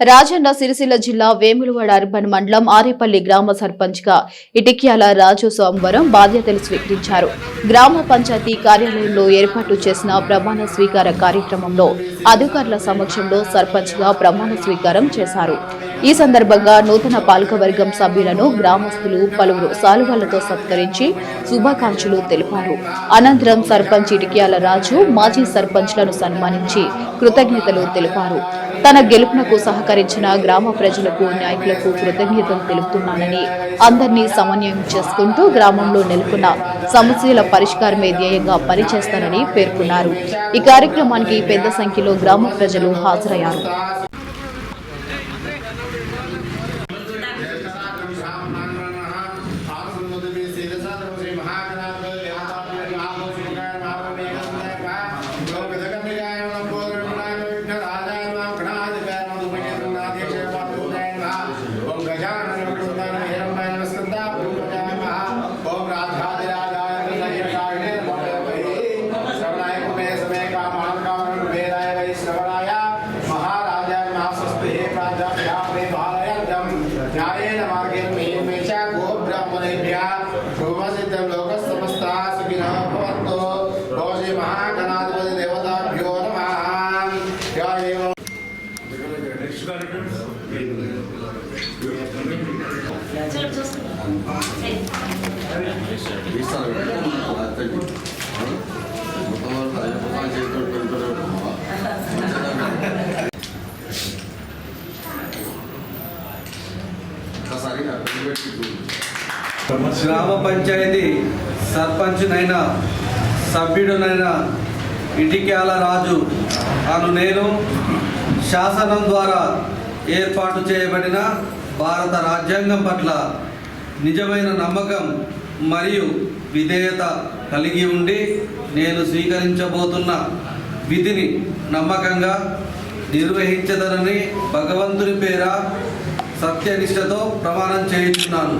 రాజన్న సిరిసిల్ల జిల్లా వేములవాడ అర్బన్ మండలం ఆరేపల్లి గ్రామ సర్పంచ్గా ఇటిక్యాల రాజు సోమవారం బాధ్యతలు స్వీకరించారు. గ్రామ పంచాయతీ కార్యాలయంలో ఏర్పాటు చేసిన ప్రమాణ స్వీకార కార్యక్రమంలో అధికారుల సమక్షంలో సర్పంచ్గా ప్రమాణ స్వీకారం చేశారు. ఈ సందర్భంగా నూతన పాలకవర్గం సభ్యులను గ్రామస్తులు పలువురు సాలువాలతో సత్కరించి శుభాకాంక్షలు తెలిపారు. అనంతరం సర్పంచ్ ఇటిక్యాల రాజు మాజీ సర్పంచ్లను సన్మానించి కృతజ్ఞతలు తెలిపారు. తన గెలుపునకు సహకరించిన గ్రామ ప్రజలకు నాయకులకు కృతజ్ఞతలు తెలుపుతున్నానని అందరినీ సమన్వయం చేసుకుంటూ గ్రామంలో నెలకొన్న సమస్యల పరిష్కారమే ధ్యేయంగా పనిచేస్తానని పేర్కొన్నారు. ఈ కార్యక్రమానికి పెద్ద సంఖ్యలో గ్రామ ప్రజలు హాజరయ్యారు. శుభసిద్ధం లోక సమస్త సుఖినో భవంతు రోజు మహాగణాధిపతి దేవతాభ్యో నమ చూసుకుంటాం గ్రామ పంచాయతీ సర్పంచ్నైనా సభ్యుడునైనా ఇటిక్యాల రాజు అను నేను శాసనం ద్వారా ఏర్పాటు చేయబడిన భారత రాజ్యాంగం పట్ల నిజమైన నమ్మకం మరియు విధేయత కలిగి ఉండి నేను స్వీకరించబోతున్న విధిని నమ్మకంగా నిర్వహించదనని భగవంతుని పేర సత్యనిష్టతో ప్రమాణం చేయించున్నాను.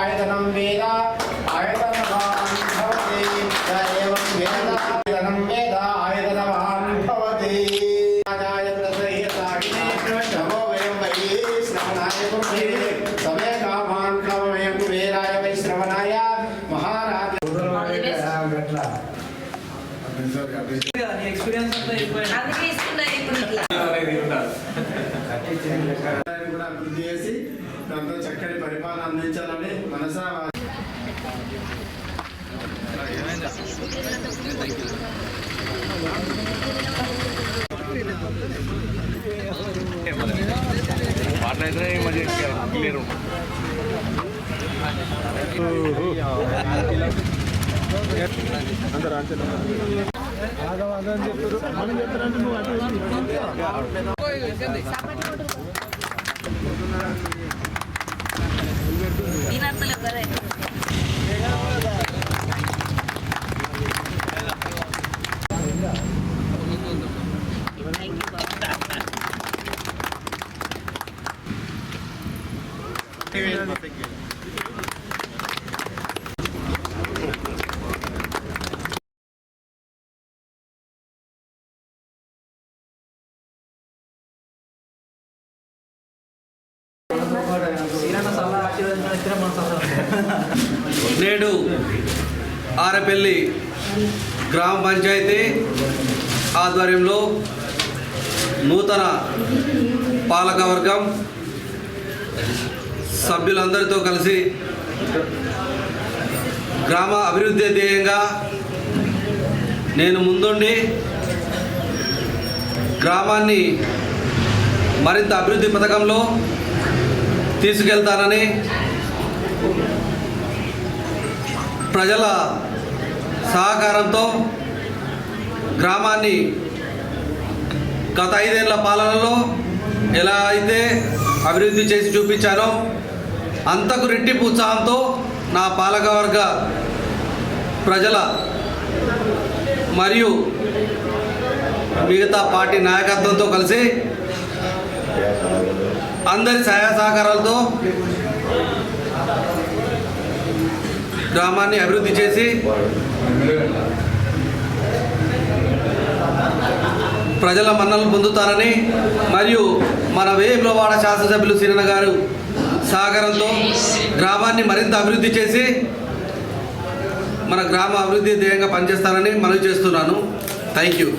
आयतनं वेद आयतनवान् भवति स एवं वेद आयतनं वेद आयतनवान् भवति राजाय प्रसह्यतागिने श्रवो वयं वै श्रवणाय कुर्महे समे कामान् कामयं कुबेराय वै श्रवणाय महाराज ఎక్స్పీరియన్స్ అంతా కూడా అభివృద్ధి చేసి దాంతో చక్కని పరిపాలన అందించాలని మనసా మాట్లాడితే మళ్ళీ క్లియర్ వినర్తలు నేడు ఆరపల్లి గ్రామ పంచాయతీ ఆధ్వర్యంలో నూతన పాలకవర్గం సభ్యులందరితో కలిసి గ్రామ అభివృద్ధి ధ్యేయంగా నేను ముందుండి గ్రామాన్ని మరింత అభివృద్ధి పథకంలో తీసుకెళ్తానని ప్రజల సహకారంతో గ్రామాన్ని గత ఐదేళ్ళ పాలనలో ఎలా అయితే అభివృద్ధి చేసి చూపించానో అంతకు రెట్టింపు ఉత్సాహంతో నా పాలకవర్గ ప్రజల మరియు మిగతా పార్టీ నాయకత్వంతో కలిసి అందరి సహాయ సహకారాలతో గ్రామాన్ని అభివృద్ధి చేసి ప్రజల మన్నలు పొందుతారని మరియు మన వేములవాడ శాసనసభ్యులు సిరణ గారు సహకారంతో గ్రామాన్ని మరింత అభివృద్ధి చేసి మన గ్రామ అభివృద్ధి ధ్యేయంగా పనిచేస్తానని మనవి చేస్తున్నాను. Thank you